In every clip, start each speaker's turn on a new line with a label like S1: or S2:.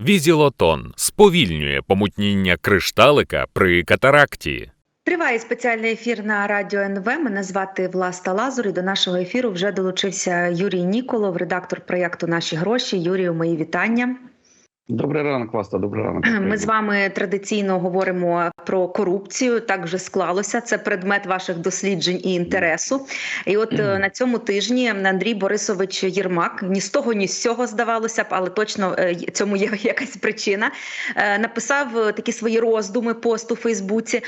S1: Візілотон сповільнює помутніння кришталика при катаракті.
S2: Триває спеціальний ефір на радіо НВ. Мене звати Власта Лазур. І до нашого ефіру вже долучився Юрій Ніколов, редактор проєкту Наші гроші. Юрію, мої вітання.
S3: Добрий ранок, Власта, добрий ранок.
S2: Ми з вами традиційно говоримо про корупцію. Так вже склалося. Це предмет ваших досліджень і інтересу. І от е, на цьому тижні Андрій Борисович Єрмак ні з того, ні з цього здавалося б, але точно е, цьому є якась причина. е, Написав такі свої роздуми пост у Фейсбуці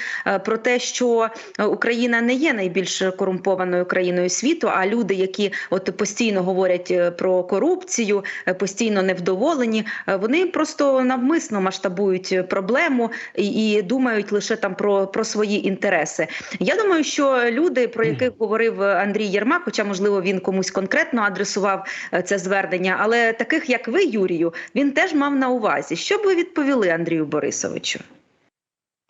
S2: про те, що Україна не є найбільш корумпованою країною світу. А люди, які от постійно говорять про корупцію, постійно невдоволені, вони просто навмисно масштабують проблему і, і думають лише там про, про свої інтереси. Я думаю, що люди, про яких говорив Андрій Єрмак, хоча можливо він комусь конкретно адресував е, це звернення, але таких як ви, Юрію, він теж мав на увазі. Що б ви відповіли Андрію Борисовичу?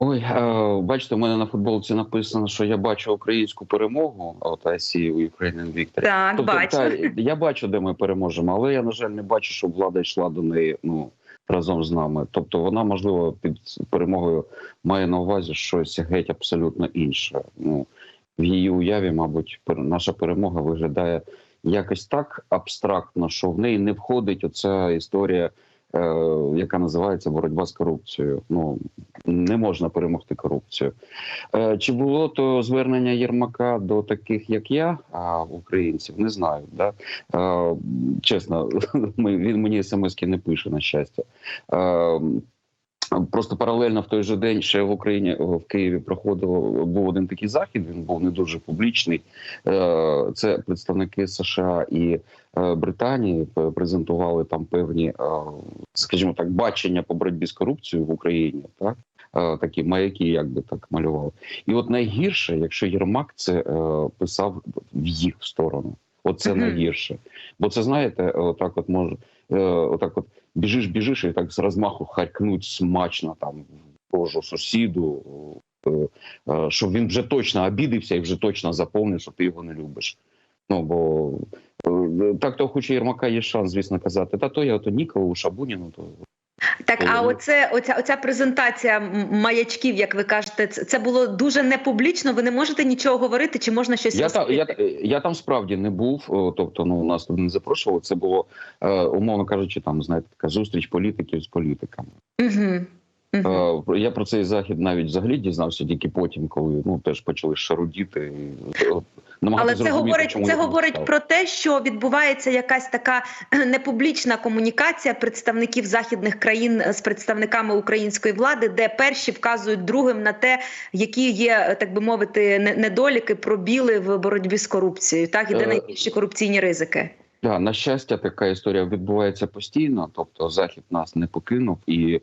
S3: Ой, е, бачите, у мене на футболці написано, що я бачу українську перемогу. От I see Ukrainian victory.
S2: Так,
S3: Тобто,
S2: бачу.
S3: та, я бачу, де ми переможемо, але я, на жаль, не бачу, щоб влада йшла до неї ну, разом з нами. Тобто вона, можливо, під перемогою має на увазі щось геть абсолютно інше. Ну, в її уяві, мабуть, наша перемога виглядає якось так абстрактно, що в неї не входить оця історія, яка називається боротьба з корупцією. Ну не можна перемогти корупцію. Е, чи було то звернення Єрмака до таких, як я, а, українців? Не знаю. Да? Е, чесно, ми, він мені смски не пише, на щастя. Е, Просто паралельно в той же день ще в Україні в Києві проходив був один такий захід. Він був не дуже публічний. Е, Це представники США і е, Британії презентували там певні, е, скажімо так, бачення по боротьбі з корупцією в Україні. Так Е, такі маяки, як би так малювали. І от найгірше, якщо Єрмак це е, писав в їх сторону. Оце найгірше. Бо це знаєте, отак, от може, е, отак, от біжиш, біжиш, і так з розмаху харкнуть смачно там в рожу сусіду, е, е, щоб він вже точно обідився і вже точно заповнив, що ти його не любиш. Ну бо е, так то хоче Єрмака є шанс, звісно, казати, та то я то Нікову Шабуніну, то
S2: Так, а оце оця, оця презентація маячків, як ви кажете, це, це було дуже непублічно. Ви не можете нічого говорити, чи можна щось
S3: я
S2: та,
S3: я, я там справді не був. Тобто, ну нас туди не запрошували. Це було е, умовно кажучи, там знаєте, така зустріч політиків з політиками.
S2: Угу. Угу.
S3: Е, Я про цей захід навіть взагалі дізнався тільки потім, коли ну теж почали шарудіти е,
S2: Але це говорить, це говорить про те, що відбувається якась така непублічна комунікація представників західних країн з представниками української влади, де перші вказують другим на те, які є, так би мовити, не- недоліки, пробіли в боротьбі з корупцією, так і де
S3: Е,
S2: найбільші корупційні ризики.
S3: Да, на щастя, така історія відбувається постійно. Тобто, захід нас не покинув, і е,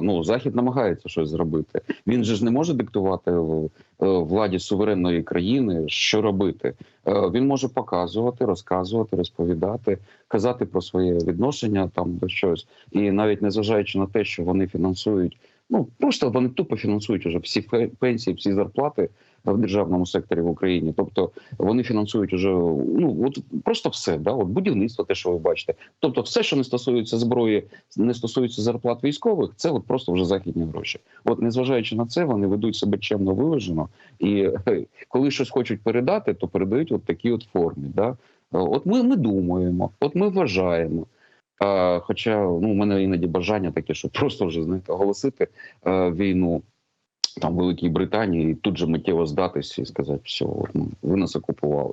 S3: ну захід намагається щось зробити. Він же ж не може диктувати в- е, владі суверенної країни, що робити. Е, він може показувати, розказувати, розповідати, казати про своє відношення там до щось, і навіть незважаючи на те, що вони фінансують. Ну просто вони тупо фінансують уже всі пенсії, всі зарплати в державному секторі в Україні. Тобто вони фінансують уже ну от просто все, да, от будівництво, те, що ви бачите. Тобто, все, що не стосується зброї, не стосується зарплат військових, це от просто вже західні гроші. От незважаючи на це, вони ведуть себе чемно виважено, і е, коли щось хочуть передати, то передають от такі от формі. Да? От ми, ми думаємо, от ми вважаємо. А, хоча ну, у мене іноді бажання таке, щоб просто вже знаєте, оголосити е, війну там Великій Британії і тут же миттєво здатись і сказати, все, от, ну, ви нас окупували.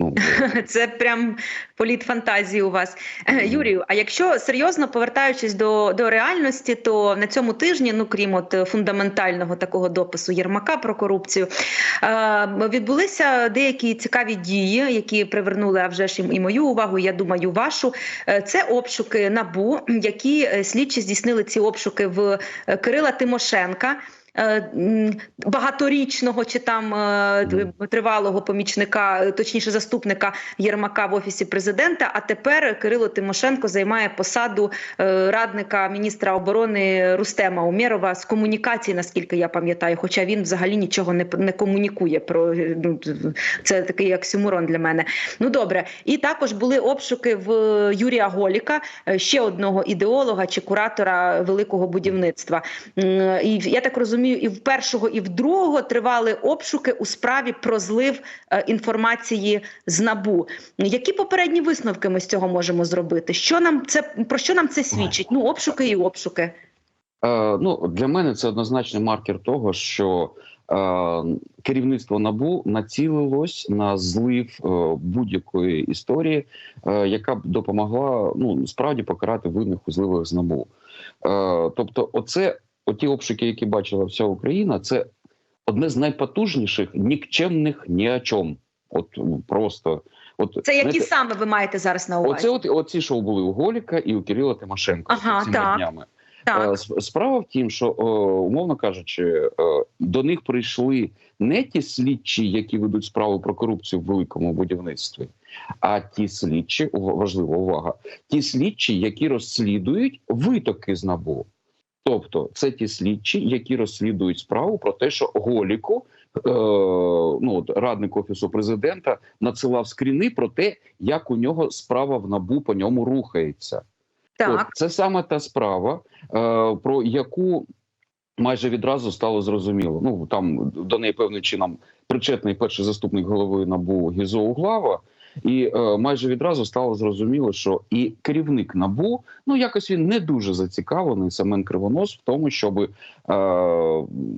S3: Ну,
S2: Це прям політ фантазії у вас, Юрію. А якщо серйозно повертаючись до, до реальності, то на цьому тижні, ну крім от фундаментального такого допису Єрмака про корупцію, е, відбулися деякі цікаві дії, які привернули а вже ж і- мою увагу. Я думаю, вашу Е, це обшуки набу, які е, слідчі здійснили ці обшуки в Кирила Тимошенка. Е, багаторічного чи там е, тривалого помічника, точніше заступника Єрмака в офісі президента. А тепер Кирило Тимошенко займає посаду е, радника міністра оборони Рустема Умєрова з комунікації, наскільки я пам'ятаю. Хоча він взагалі нічого не, не комунікує про ну, це такий оксюморон для мене. Ну добре, і також були обшуки в Юрія Голіка, ще одного ідеолога чи куратора великого будівництва. І я так розумію, і в першого, і в другого тривали обшуки у справі про злив е, інформації з набу. Які попередні висновки ми з цього можемо зробити? Що нам це про що нам це свідчить? Ну, обшуки і обшуки.
S3: Е, ну для мене це однозначний маркер того, що е, керівництво набу націлилось на злив е, будь-якої історії, е, яка б допомогла ну справді покарати винних у зливах з набу. Е, тобто, оце оті обшуки, які бачила вся Україна, це одне з найпотужніших нікчемних ні о чому. От просто от
S2: Це які
S3: знаєте,
S2: саме ви маєте зараз на увазі?
S3: оце от оці шоу були у Голіка і у Кирила Тимошенко
S2: Ага,
S3: цими
S2: так.
S3: днями.
S2: Так.
S3: Е, Справа в тім, що е, умовно кажучи, е, до них прийшли не ті слідчі, які ведуть справу про корупцію в великому будівництві, а ті слідчі, важлива увага, ті слідчі, які розслідують витоки з набу. Тобто, це ті слідчі, які розслідують справу про те, що Голіку, е, ну от радник офісу президента, надсилав скріни про те, як у нього справа в набу по ньому рухається.
S2: Так.
S3: От, це саме та справа, е, про яку майже відразу стало зрозуміло. Ну там до неї певним чином причетний перший заступник голови набу Гізо Углава. І е, майже відразу стало зрозуміло, що і керівник набу ну якось він не дуже зацікавлений Семен Кривонос в тому, щоб е,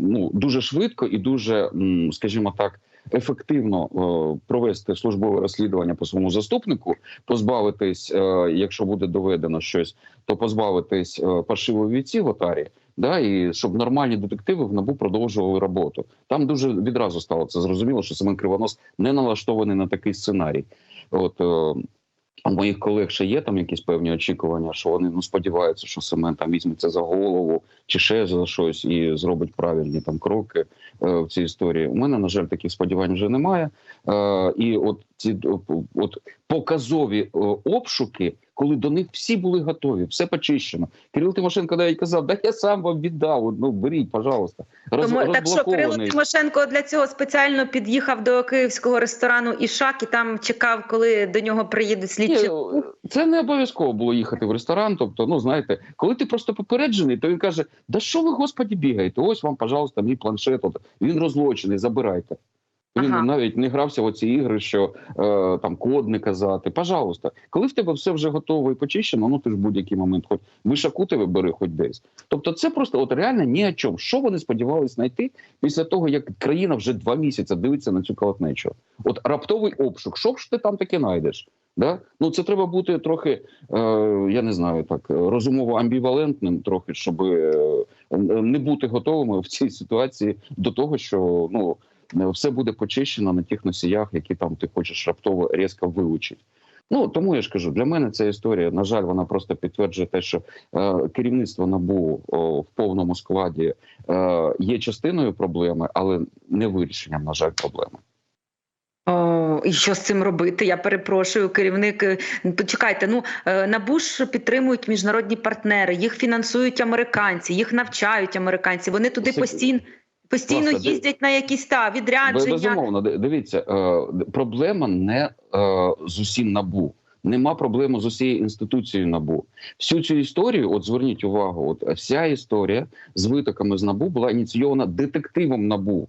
S3: ну дуже швидко і дуже, скажімо так, ефективно е, провести службове розслідування по своєму заступнику, позбавитись, е, якщо буде доведено щось, то позбавитись е, паршивої віці в отарі. Да, і щоб нормальні детективи в набу продовжували роботу. Там дуже відразу стало це зрозуміло, що Семен Кривонос не налаштований на такий сценарій. От е, у моїх колег ще є там якісь певні очікування, що вони ну сподіваються, що Семен там візьметься за голову чи ще за щось і зробить правильні там кроки е, в цій історії. У мене на жаль таких сподівань вже немає. Е, і от ці от показові е, обшуки, коли до них всі були готові, все почищено. Кирил Тимошенко навіть казав: да я сам вам віддав. Ну беріть, пожалуйста. Роз,
S2: Тому так що Кирило. Тимошенко для цього спеціально під'їхав до київського ресторану Ішак і там чекав, коли до нього приїдуть слідчі.
S3: Ні, це не обов'язково було їхати в ресторан. Тобто, ну знаєте, коли ти просто попереджений, то він каже: Да що ви, господі, бігаєте? Ось вам, пожалуйста, мій планшет. От, він розлочений, забирайте. Він
S2: Ага.
S3: навіть не грався в оці ігри, що е, там код не казати. Пожалуйста, коли в тебе все вже готово і почищено, ну ти ж будь-який момент хоч вишаку тебе бери хоч десь. Тобто, це просто от реально ні о чому. Що вони сподівалися знайти після того, як країна вже два місяці дивиться на цю колотнечу? От раптовий обшук, що ж ти там таке знайдеш? Да? Ну це треба бути трохи, е, я не знаю, так розумово амбівалентним, трохи, щоб е, не бути готовими в цій ситуації до того, що ну все буде почищено на тих носіях, які там ти хочеш раптово різко вилучити. Ну тому я ж кажу, для мене ця історія, на жаль, вона просто підтверджує те, що е, керівництво набу о, в повному складі е, є частиною проблеми, але не вирішенням, на жаль, проблеми.
S2: О, і що з цим робити? Я перепрошую, керівник. е, Почекайте, ну е, НАБУ ж підтримують міжнародні партнери, їх фінансують американці, їх навчають американці. Вони туди постійно постійно
S3: Власне,
S2: їздять на якісь та відрядження.
S3: Безумовно, дивіться, е, проблема не е, з усім набу. Нема проблеми з усією інституцією набу. Всю цю історію, от зверніть увагу, от вся історія з витоками з набу була ініційована детективом набу.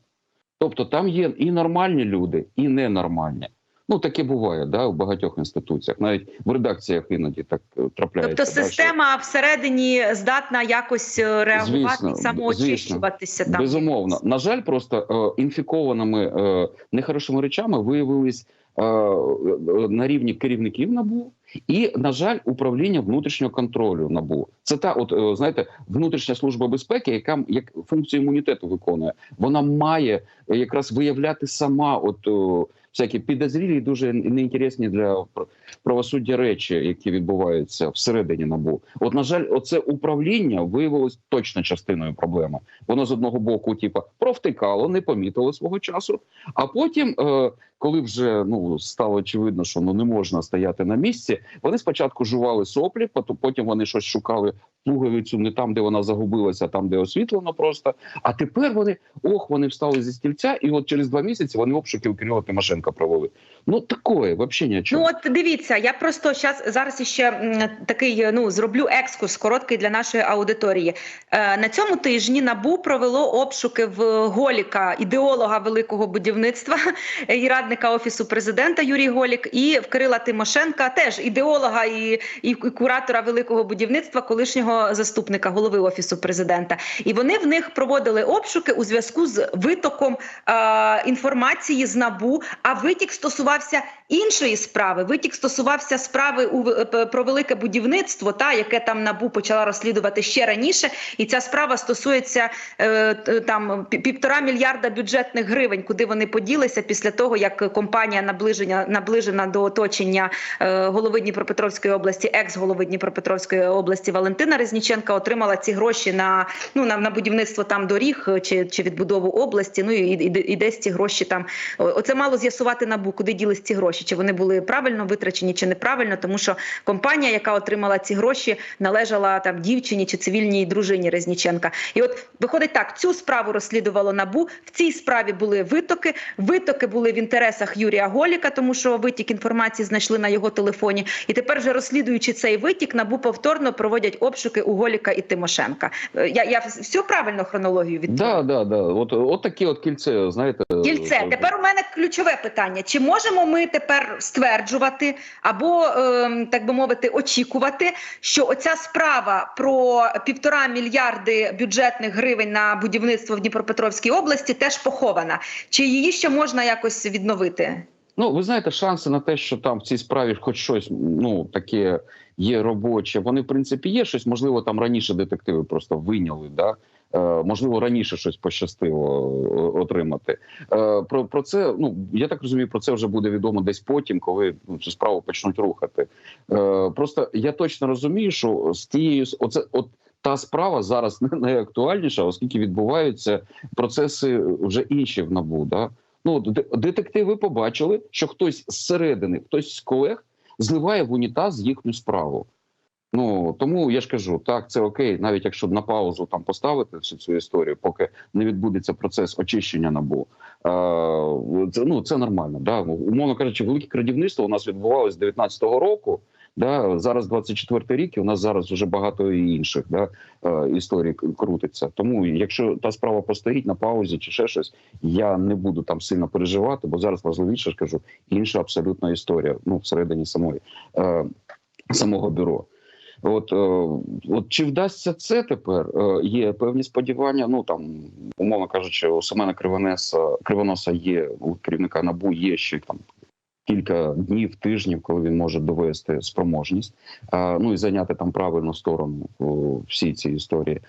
S3: Тобто там є і нормальні люди, і ненормальні. Ну таке буває, да, у багатьох інституціях, навіть в редакціях іноді так е, трапляється.
S2: Тобто
S3: да, що-
S2: система всередині здатна якось е, реагувати
S3: Звісно,
S2: самоочищуватися там.
S3: Безумовно, на жаль, просто е, інфікованими е, нехорошими речами виявились е, е, на рівні керівників набу і, на жаль, управління внутрішнього контролю набу. Це та, от е, знаєте, внутрішня служба безпеки, яка як функцію імунітету виконує. Вона має якраз виявляти сама от. Всякі підозрілі дуже неінтересні для пр- правосуддя речі, які відбуваються всередині набу. От на жаль, оце управління виявилось точно частиною проблеми. Воно з одного боку, типа, провтикало, не помітило свого часу. А потім, е, коли вже ну стало очевидно, що ну не можна стояти на місці, вони спочатку жували соплі, потім вони щось шукали пуговицю не там, де вона загубилася, а там, де освітлено просто. А тепер вони ох, вони встали зі стільця, і от через два місяці вони обшуки Кирила Тимошенка провели. Ну такое, взагалі ні о
S2: Ну от дивіться, я просто щас, зараз іще м, такий ну зроблю екскурс короткий для нашої аудиторії. Е, на цьому тижні набу провело обшуки в Голіка, ідеолога великого будівництва і радника офісу президента Юрій Голік, і в Кирила Тимошенка, теж ідеолога і, і куратора великого будівництва, колишнього заступника голови офісу президента. І вони в них проводили обшуки у зв'язку з витоком е, інформації з набу. А витік стосувався іншої справи. Витік стосувався справи у е, про велике будівництво, та яке там набу почала розслідувати ще раніше. І ця справа стосується е, там півтора мільярда бюджетних гривень, куди вони поділися після того, як компанія наближення наближена до оточення е, голови Дніпропетровської області, екс-голови Дніпропетровської області Валентина Резніченка отримала ці гроші на ну на, на будівництво там доріг чи, чи відбудову області. Ну і, і, і десь ці гроші там оце мало з'ясувати набу, куди ділись ці гроші, чи вони були правильно витрачені, чи неправильно, тому що компанія, яка отримала ці гроші, належала там дівчині чи цивільній дружині Резніченка. І от виходить так: цю справу розслідувало набу. В цій справі були витоки. Витоки були в інтересах Юрія Голіка, тому що витік інформації знайшли на його телефоні. І тепер, вже розслідуючи цей витік, набу повторно проводять обшуки у Голіка і Тимошенка. Е, Я, я всю правильно хронологію відповіла?
S3: Да, да, да. От, от такі от кільце, знаєте,
S2: Кільце. Тепер у мене ключове питання: чи можемо ми тепер стверджувати або ем, так би мовити, очікувати, що оця справа про півтора мільярди бюджетних гривень на будівництво в Дніпропетровській області теж похована? Чи її ще можна якось відновити?
S3: Ну, ви знаєте, шанси на те, що там в цій справі хоч щось ну таке є робоче. Вони в принципі є щось. Можливо, там раніше детективи просто вийняли. Да? Е, можливо, раніше щось пощастило е, отримати. Е, про, про це ну я так розумію, про це вже буде відомо десь потім, коли ну, цю справу почнуть рухати. Просто я точно розумію, що з тією оце от. Та справа зараз не найактуальніша, оскільки відбуваються процеси вже інші в набу. Да? Ну де- детективи побачили, що хтось зсередини, хтось з колег зливає в унітаз їхню справу. Ну тому я ж кажу, так це окей, навіть якщо на паузу там поставити всю цю історію, поки не відбудеться процес очищення набу. Е, це ну це нормально. Да? Умовно кажучи, велике крадівництво у нас відбувалося з 19-го року. Да, зараз 24 рік, і у нас зараз вже багато і інших да, е, історій крутиться. Тому, якщо та справа постоїть на паузі чи ще щось, я не буду там сильно переживати, бо зараз важливіше ж кажу, інша абсолютно історія. Ну всередині самої е, самого бюро. От, е, от чи вдасться це тепер? Е, є певні сподівання. Ну там, умовно кажучи, у Семена Кривонеса Кривоноса є у керівника набу є ще там кілька днів, тижнів, коли він може довести спроможність, е, ну і зайняти там правильну сторону всій цій історії.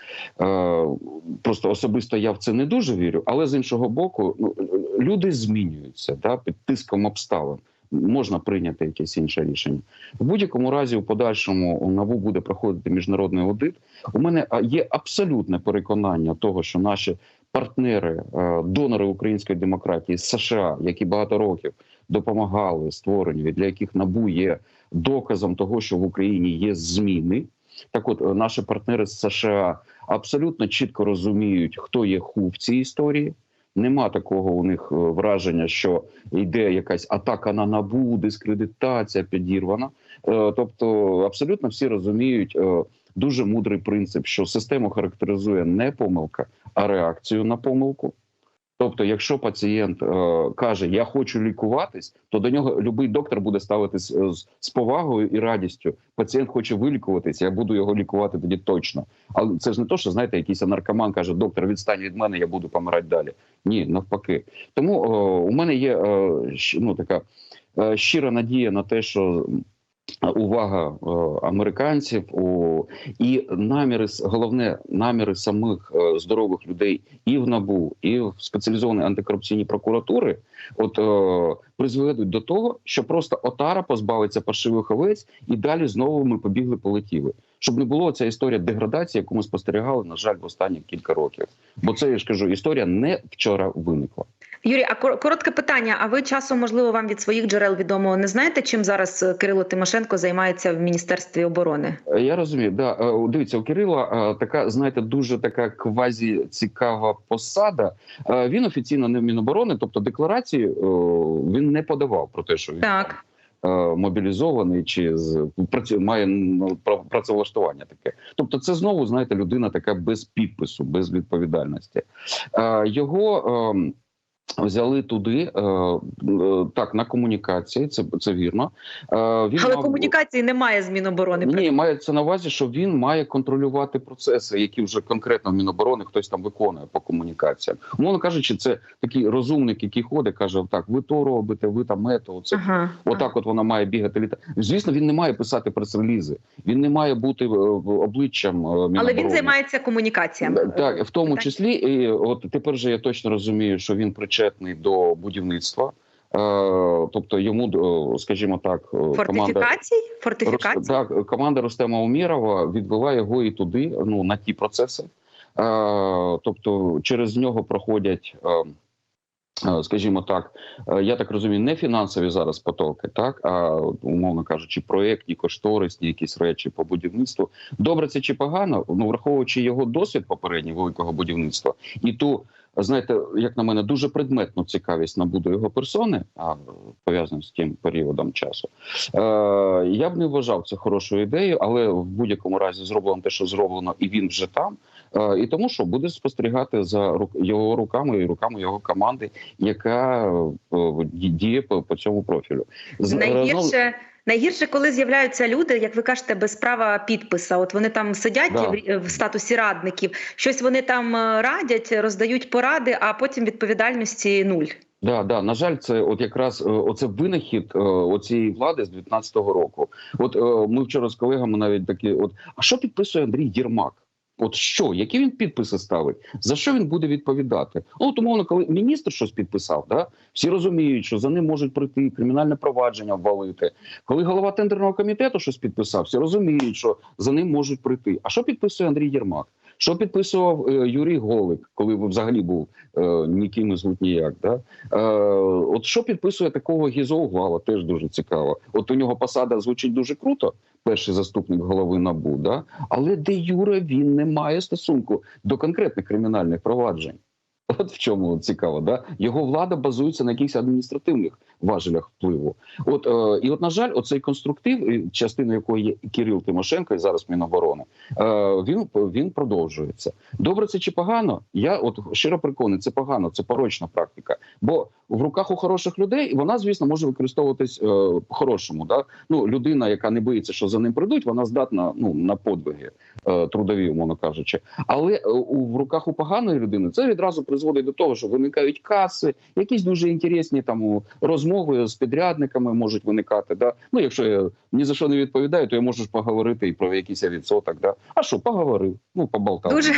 S3: Просто особисто я в це не дуже вірю, але з іншого боку, ну люди змінюються да, під тиском обставин. Можна прийняти якесь інше рішення в будь-якому разі. У подальшому НАБУ буде проходити міжнародний аудит. У мене є абсолютне переконання того, що наші партнери, е, донори української демократії США, які багато років допомагали створенню, для яких набу є доказом того, що в Україні є зміни. Так, от е, наші партнери з США абсолютно чітко розуміють, хто є ху в цій історії. Нема такого у них е, враження, що йде якась атака на набу, дискредитація підірвана. Е, Тобто, абсолютно всі розуміють е, дуже мудрий принцип, що систему характеризує не помилка, а реакцію на помилку. Тобто, якщо пацієнт е, каже Я хочу лікуватись, то до нього будь-який доктор буде ставитись з, з повагою і радістю. Пацієнт хоче вилікуватись, я буду його лікувати тоді точно. Але це ж не то, що знаєте, якийсь наркоман каже: доктор, відстань від мене, я буду помирати далі. Ні, навпаки. Тому е, у мене є е, ну, така е, щира надія на те, що увага е, американців у і наміри головне наміри самих е, здорових людей і в набу, і в спеціалізованій антикорупційній прокуратури, от е, призведуть до того, що просто отара позбавиться паршивих овець, і далі знову ми побігли, полетіли. Щоб не було ця історія деградації, яку ми спостерігали, на жаль, в останні кілька років. Бо це я ж кажу, історія не вчора виникла.
S2: Юрій, а кор- коротке питання. А ви часом, можливо, вам від своїх джерел відомо не знаєте, чим зараз е, Кирило Тимошенко займається в міністерстві оборони?
S3: Е, Я розумію, да Е, дивіться, у Кирила така, знаєте, дуже така квазі цікава посада. Він офіційно не в Міноборони, тобто декларації е, він не подавав про те, що він
S2: Так.
S3: мобілізований чи з має ну, працевлаштування таке. Тобто, це знову знаєте, людина така без підпису, без відповідальності. Його е, взяли туди е, е, так на комунікації. Це це вірно. Е, Він
S2: Але
S3: мав-
S2: комунікації немає з Міноборони.
S3: ні, мається на увазі, що він має контролювати процеси, які вже конкретно в Міноборони хтось там виконує по комунікаціям. Умовно кажучи, це такий розумник, який ходить, каже: так, ви то робите, ви там мето. Це
S2: Ага.
S3: отак. От вона має бігати літа. Звісно, він не має писати прес-релізи. Він не має бути обличчям Міноборони.
S2: Але він займається комунікаціями.
S3: Так, в тому
S2: Так.
S3: числі, і от тепер же я точно розумію, що він причетний до будівництва. Е, тобто йому, е, скажімо так, е, команда
S2: Фортифікацій? Фортифікацій?
S3: Так, команда Ростема Умірова відвела його і туди, ну на ті процеси. Тобто через нього проходять, скажімо так, я так розумію, не фінансові зараз потоки, так а умовно кажучи, проєктні, кошторисні якісь речі по будівництву. Добре, це чи погано? Ну враховуючи його досвід попередній великого будівництва і ту. Знаєте, як на мене, дуже предметну цікавість набуду його персони, а пов'язану з тим періодом часу. Е, я б не вважав це хорошою ідеєю, але в будь-якому разі зроблено те, що зроблено, і він вже там. Е, і тому, що буде спостерігати за рук його руками і руками його команди, яка е, діє по, по цьому профілю. З-
S2: Найгірше, найгірше, коли з'являються люди, як ви кажете, без права підписа. От вони там сидять
S3: Да.
S2: в, статусі радників, щось вони там е, радять, роздають поради, а потім відповідальності нуль.
S3: Да, да, на жаль, це от якраз е, оце винахід е, оцієї влади з 19-го року. От ми вчора з колегами навіть такі: от а що підписує Андрій Єрмак? От що, які він підписи ставить? За що він буде відповідати? Ну, от, умовно, коли міністр щось підписав, да всі розуміють, що за ним можуть прийти кримінальне провадження ввалити. Коли голова тендерного комітету щось підписав, всі розуміють, що за ним можуть прийти. А що підписує Андрій Єрмак? Що підписував е, Юрій Голик, коли взагалі був е, ніким і звуть ніяк? Да? Е, от що підписує такого Гізоуглава, теж дуже цікаво. От у нього посада звучить дуже круто, перший заступник голови НАБУ, да? але де Юра він не має стосунку до конкретних кримінальних проваджень. От в чому цікаво, да його влада базується на якихось адміністративних важелях впливу. От е, і от на жаль, оцей конструктив, частиною якого є Кирил Тимошенко, і зараз Міноборони, е, він він продовжується. Добре, це чи погано? Я от щиро переконаний, це погано, це порочна практика. Бо в руках у хороших людей вона, звісно, може використовуватись е, по-хорошому. Да? Ну, людина, яка не боїться, що за ним прийдуть, вона здатна ну на подвиги е, трудові, умовно кажучи. Але е, в руках у поганої людини це відразу призводить до того, що виникають каси, якісь дуже інтересні там розмови з підрядниками можуть виникати. Да? Ну, якщо я ні за що не відповідаю, то я можу ж поговорити і про якийсь відсоток. Да? А що, поговорив? Ну, поболтав.
S2: Дуже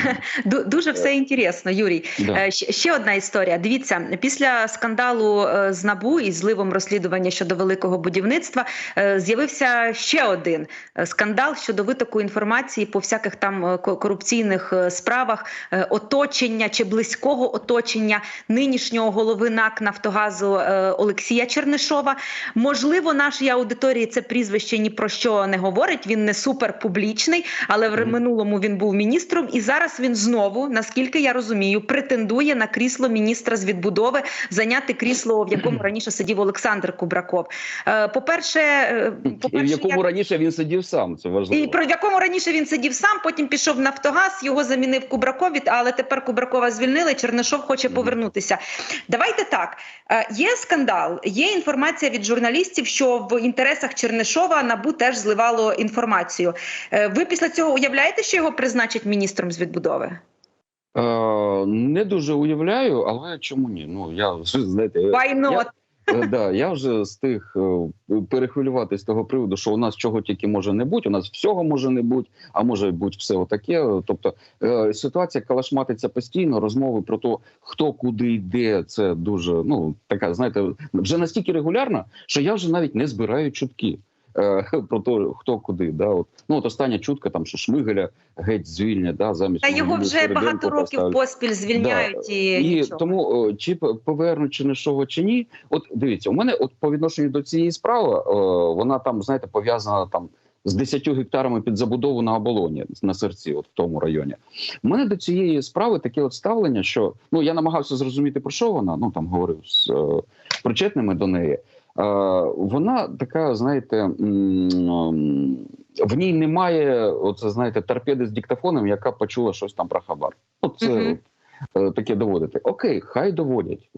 S2: дуже все інтересно, Юрій.
S3: Да.
S2: Е, Ще одна історія. Дивіться, після скандалу е, з набу і зливом розслідування щодо великого будівництва е, з'явився ще один е, скандал щодо витоку інформації по всяких там е, ко- корупційних е, справах е, оточення чи близького оточення нинішнього голови НАК Нафтогазу е, Олексія Чернишова. Можливо, нашій аудиторії це прізвище ні про що не говорить. Він не супер публічний, але в минулому він був міністром, і зараз він знову, наскільки я розумію, претендує на крісло міністра з відбудови, зайняти крісло, в якому раніше сидів Олександр Кубраков. Е, По-перше, е,
S3: І в якому
S2: я-
S3: раніше він сидів сам, це важливо.
S2: і про в якому раніше він сидів сам, потім пішов в Нафтогаз, його замінив Кубраков, але тепер Кубракова звільнили. Чернишов хоче повернутися. Давайте так. Е, Є скандал, є інформація від журналістів, що в інтересах Чернишова набу теж зливало інформацію. Е, Ви після цього уявляєте, що його призначать міністром з відбудови?
S3: Е, не дуже уявляю, але чому ні? Ну я знаєте,
S2: Why not?
S3: Е, Да, я вже встиг е, перехвилювати з того приводу, що у нас чого тільки може не бути, у нас всього може не бути, а може бути все отаке. Тобто е, ситуація калашматиться постійно, розмови про те, хто куди йде, це дуже ну така, знаєте, вже настільки регулярна, що я вже навіть не збираю чутки. Е, Про те, хто куди, да, от ну от остання чутка, там що Шмигаля геть звільнять, да, замість
S2: Та його вже багато років
S3: поставлять.
S2: поспіль звільняють і,
S3: І
S2: нічого.
S3: тому чи повернуть Чернишова чи ні, от дивіться, у мене от по відношенню до цієї справи, о, вона там знаєте пов'язана там з 10 гектарами під забудову на оболоні на серці, от в тому районі. У мене до цієї справи таке от ставлення, що ну я намагався зрозуміти про що вона. Ну там говорив з е, причетними до неї. Вона така, знаєте, в ній немає, оце знаєте, торпеди з диктофоном, яка почула щось там про хабар. От це
S2: Мгм.
S3: е, таке доводити. Окей, хай доводять.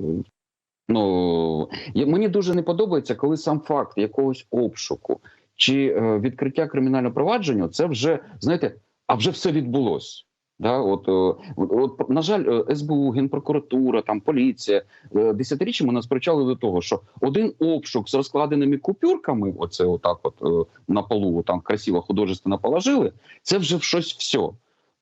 S3: Ну я- мені дуже не подобається, коли сам факт якогось обшуку чи е, відкриття кримінального провадження, це вже знаєте, а вже все відбулось. Да, от, е, от, на жаль, е, СБУ, генпрокуратура, там поліція е, десятиріччями нас привчали до того, що один обшук з розкладеними купюрками, оце отак, от на полу, там красиво художественно положили, це вже щось все.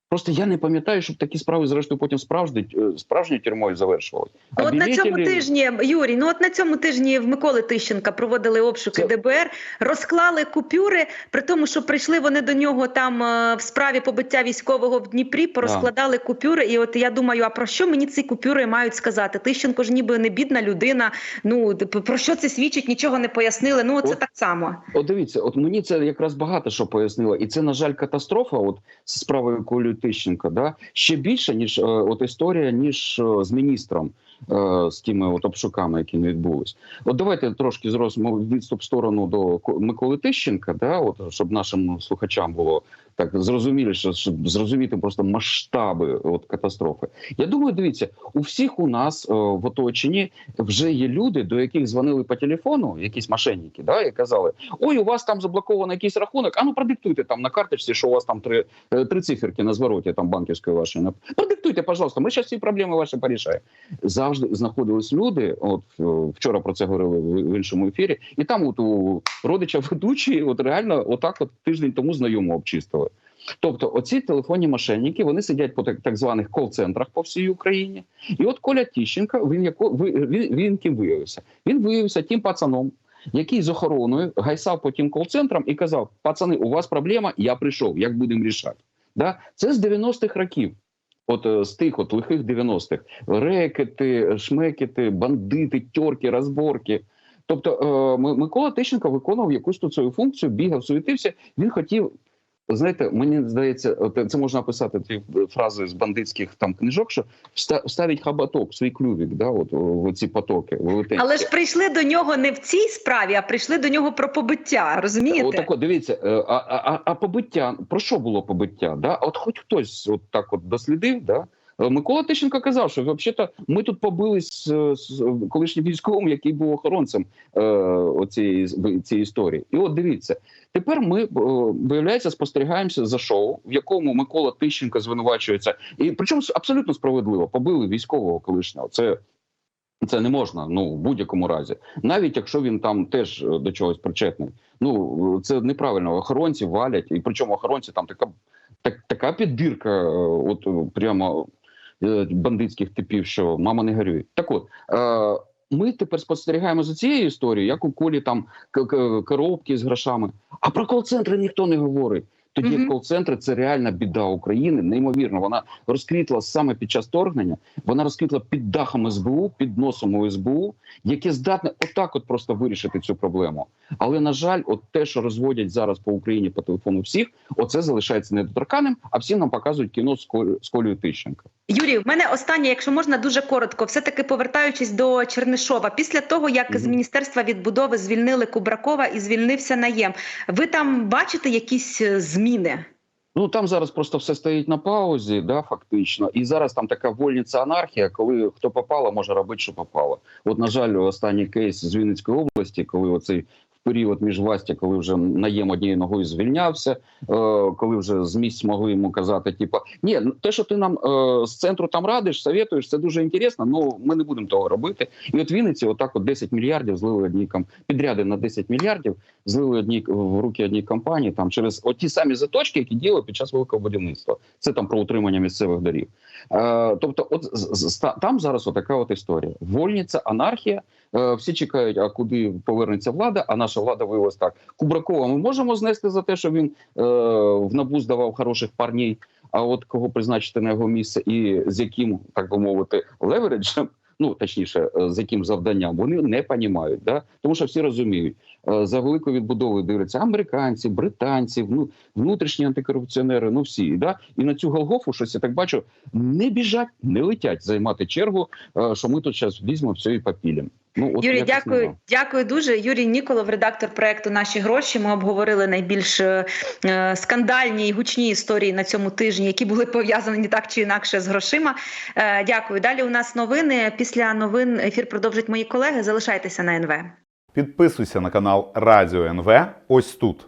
S3: Просто я не пам'ятаю, щоб такі справи, зрештою, потім справжні, е, справжньою тюрмою завершували.
S2: Ну, от на цьому тижні, Юрій, ну от на цьому тижні в Миколи Тищенка проводили обшуки
S3: Це-
S2: ДБР, розклали купюри, при тому, що прийшли вони до нього там е, в справі побиття військового в Дніпрі, порозкладали купюри. І от я думаю, а про що мені ці купюри мають сказати? Тищенко ж ніби не бідна людина. Ну про що це свідчить? Нічого не пояснили. Ну це
S3: От.
S2: так само.
S3: От дивіться, от мені це якраз багато що пояснило, і це на жаль катастрофа. От справою Колі Тищенка, да ще більше ніж е, от історія, ніж е, з міністром. Е, З тими от обшуками, які не відбулись, от давайте трошки зросимо відступ в сторону до Миколи Тищенка, да, от щоб нашим слухачам було так зрозуміліше, щоб зрозуміти просто масштаби от катастрофи. Я думаю, дивіться, у всіх у нас е, в оточенні вже є люди, до яких дзвонили по телефону, якісь мошенники, да, і казали: Ой, у вас там заблоковано якийсь рахунок. А ну продиктуйте там на карточці, що у вас там три, е, три циферки на звороті там банківської вашої. Продиктуйте, пожалуйста, ми зараз всі проблеми ваші порішаємо. Завжди знаходились люди. От е, вчора про це говорили в, іншому ефірі, і там от у родича ведучі, от реально, отак, от тиждень тому знайомо обчистили. Тобто, оці телефонні мошенники вони сидять по так, так званих кол-центрах по всій Україні. І от Коля Тіщенка, він яко він, він ким виявився? Він виявився тим пацаном, який з охороною гайсав по тим кол-центрам і казав: пацани, у вас проблема, я прийшов, як будемо рішати. Да? Це з 90-х років. От е, з тих от лихих 90-х. рекети, шмекети, бандити, тьорки, розборки. Тобто е, Ми- Микола Тищенко виконував якусь тут свою функцію, бігав, суетився. Він хотів. Знаєте, мені здається, це можна писати ті фрази з бандитських там книжок, що ставить хабаток, свій клювік, да, от в ці потоки велетенські.
S2: Але ж прийшли до нього не в цій справі, а прийшли до нього про побиття. Розумієте?
S3: Отако, дивіться, е, а, а, а- а побиття про що було побиття? Да? От хоч хтось от так от дослідив, да? Е, Микола Тищенко казав, що взагалі ми тут побились з, з колишнім військовим, який був охоронцем е, оцієї цієї історії. І от дивіться, тепер ми е, виявляється спостерігаємося за шоу, в якому Микола Тищенко звинувачується, і причому абсолютно справедливо побили військового колишнього. Це це не можна, ну в будь-якому разі, навіть якщо він там теж е, до чогось причетний. Ну це неправильно. Охоронці валять, і причому охоронці там така так, така підбірка, е, от е, прямо е, бандитських типів, що мама не горює. Так от. Е, ми тепер спостерігаємо за цією історією, як у колі там коробки з грошами. А про кол-центри ніхто не говорить. Тоді
S2: Мгм.
S3: кол-центри це реальна біда України. Неймовірно, вона розквітла саме під час вторгнення. Вона розквітла під дахом СБУ, під носом у СБУ, яке здатне отак, от просто вирішити цю проблему. Але на жаль, от те, що розводять зараз по Україні по телефону всіх, оце залишається недоторканим. А всім нам показують кіно з Колею Тищенка.
S2: Юрій, в мене останнє, якщо можна, дуже коротко, все таки повертаючись до Чернишова. Після того, як
S3: Мгм.
S2: з міністерства відбудови звільнили Кубракова і звільнився наєм, ви там бачите якісь е, зміни?
S3: Ну там зараз просто все стоїть на паузі, да, фактично. І зараз там така вольниця анархія, коли хто попало, може робити, що попало. От, на жаль, останній кейс з Вінницької області, коли оцей період між власті, коли вже наєм однією ногою звільнявся, е, коли вже з місць могли йому казати, типу, ні, ну, те, що ти нам е, з центру там радиш, советуєш, це дуже інтересно, але ми не будемо того робити. І от Вінниці, отак, от 10 мільярдів злили одній підряди на 10 мільярдів злили одній в руки одній компанії там через оті самі заточки, які діяли під час великого будівництва. Це там про утримання місцевих доріг. Е, тобто, от там зараз отака от історія: вольниця, анархія. Е, всі чекають, а куди повернеться влада. А наша влада виявилась так. Кубракова ми можемо знести за те, що він е, в набу здавав хороших парней. А от кого призначити на його місце, і з яким так би мовити левереджем, ну точніше, е, з яким завданням, вони не понімають. Да? Тому що всі розуміють, за великою відбудовою дивляться американці, британці, ну внутрішні антикорупціонери, ну всі. Да? І на цю Голгофу щось я так бачу, не біжать, не летять займати чергу, що ми тут зараз візьмемо все і попілимо. Ну, от
S2: Юрій, дякую, дякую дуже. Юрій Ніколов, редактор проекту Наші гроші. Ми обговорили найбільш е, е, скандальні і гучні історії на цьому тижні, які були пов'язані так чи інакше з грошима. Е, Дякую. Далі у нас новини. Після новин ефір продовжать мої колеги. Залишайтеся на НВ.
S4: Підписуйся на канал Радіо НВ ось тут.